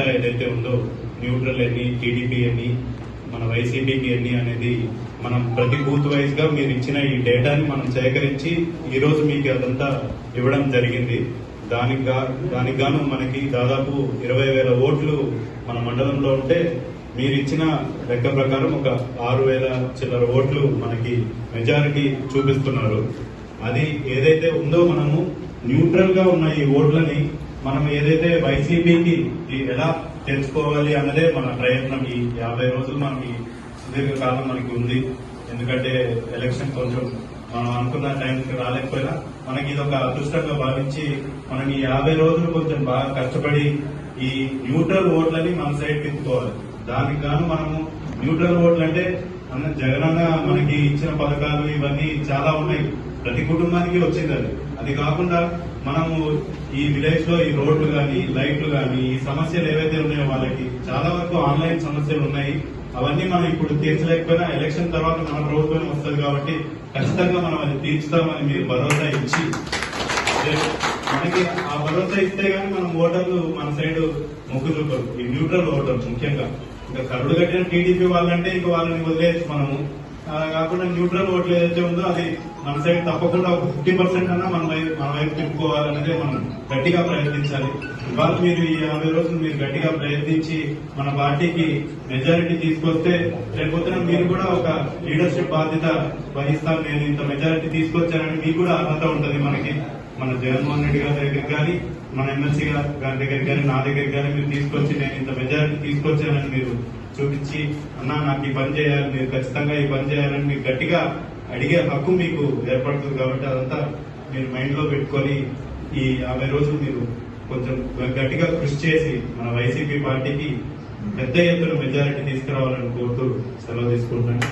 Data ఏదైతే ఉందో neutral అని టీడీపీ అని మన వైసీపీకి ఎన్ని అనేది మనం ప్రతి బూత్ వైజ్గా మీరు ఇచ్చిన ఈ డేటాని మనం సేకరించి ఈ రోజు మీకు అదంతా ఇవ్వడం జరిగింది. దానికి దానికి గాను మనకి దాదాపు ఇరవై వేల ఓట్లు మన మండలంలో ఉంటే మీరు ఇచ్చిన లెక్క ప్రకారం ఒక ఆరు వేల చిల్లర ఓట్లు మనకి మెజారిటీ చూపిస్తున్నారు. అది ఏదైతే ఉందో మనము న్యూట్రల్గా ఉన్న ఈ ఓట్లని మనం ఏదైతే వైసీపీకి ఎలా తెలుసుకోవాలి అన్నదే మన ప్రయత్నం. ఈ యాభై రోజులు మనకి సుదీర్ఘకాలం మనకి ఉంది. ఎందుకంటే ఎలక్షన్ కొంచెం మనం అనుకున్న టైంకి రాలేకపోయినా మనకి ఇది ఒక అదృష్టంగా భావించి మనం ఈ యాభై రోజులు కొంచెం బాగా కష్టపడి ఈ న్యూట్రల్ ఓట్లని మన సైడ్ తిప్పుకోవాలి. దానికి గాను మనము న్యూట్రల్ ఓట్లు అంటే అన్న జగనన్న మనకి ఇచ్చిన పథకాలు ఇవన్నీ చాలా ఉన్నాయి. ప్రతి కుటుంబానికి వచ్చింది అది కాకుండా మనము ఈ విలేజ్లో ఈ రోడ్లు కానీ లైట్లు కానీ ఈ సమస్యలు ఏవైతే ఉన్నాయో వాళ్ళకి చాలా వరకు ఆన్లైన్ సమస్యలు ఉన్నాయి. అవన్నీ మనం ఇప్పుడు తీర్చలేకపోయినా ఎలక్షన్ తర్వాత మన ప్రభుత్వం వస్తుంది కాబట్టి ఖచ్చితంగా మనం అది తీర్చుతామని మీరు భరోసా ఇచ్చి మనకి ఆ భరోసా ఇస్తే గానీ మనం ఓటర్లు మన సైడ్ మొగ్గు చూపరు. ఈ న్యూట్రల్ ఓటర్లు ముఖ్యంగా. ఇంకా కరుడు కట్టిన టీడీపీ వాళ్ళంటే ఇంకా వాళ్ళని వదిలేసి మనము కాకుండా న్యూట్రల్ ఓట్లు ఏదైతే ఉందో అది మన సైడ్ తప్పకుండా ఒక ఫిఫ్టీ పర్సెంట్ అన్నా మన వైపు మన వైపు తిప్పుకోవాలనేది మనం గట్టిగా ప్రయత్నించాలి. ఇవాళ మీరు ఈ యాభై రోజులు మీరు గట్టిగా ప్రయత్నించి మన పార్టీకి మెజారిటీ తీసుకొస్తే రేపొద్దున మీరు కూడా ఒక లీడర్షిప్ బాధ్యత వహిస్తాను నేను ఇంత మెజారిటీ తీసుకొచ్చానని మీకు కూడా అర్హత ఉంటుంది మనకి. మన జగన్మోహన్ రెడ్డి గారి దగ్గర కానీ మన ఎమ్మెల్సీ గారి దగ్గర కానీ నా దగ్గర కానీ మీరు తీసుకొచ్చి నేను ఇంత మెజారిటీ తీసుకొచ్చానని మీరు చూపించి అన్నా నాకు ఈ పని చేయాలి మీరు ఖచ్చితంగా ఈ పని చేయాలని మీరు గట్టిగా అడిగే హక్కు మీకు ఏర్పడుతుంది కాబట్టి అదంతా మీరు మైండ్లో పెట్టుకొని ఈ యాభై రోజులు మీరు కొంచెం గట్టిగా కృషి చేసి మన వైసీపీ పార్టీకి పెద్ద ఎత్తున మెజారిటీ తీసుకురావాలని కోరుతూ సెలవు తీసుకుంటున్నాను.